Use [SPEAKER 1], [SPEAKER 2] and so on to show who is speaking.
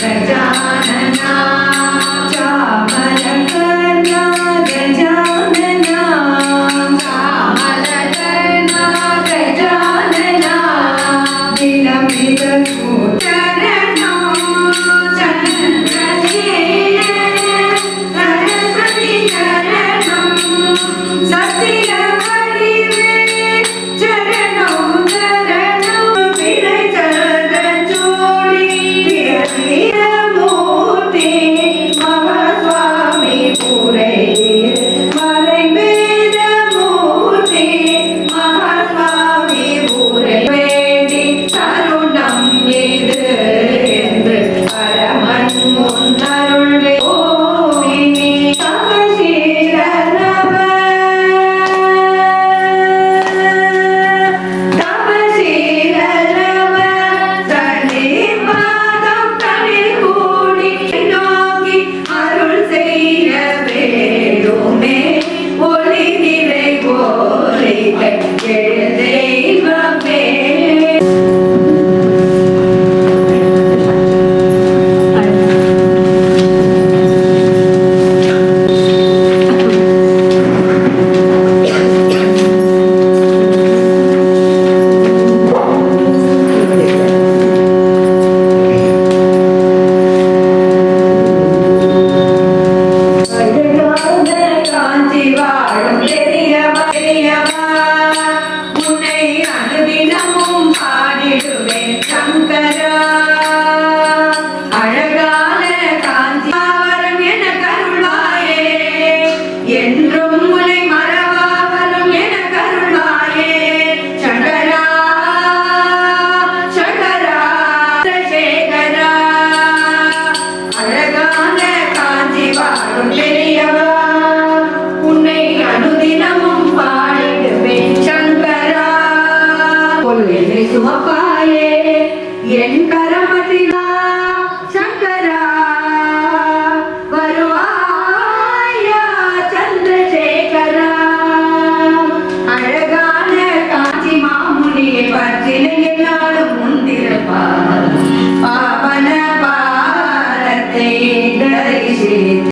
[SPEAKER 1] Gajanana Mahaswami சுமப்பாயே என்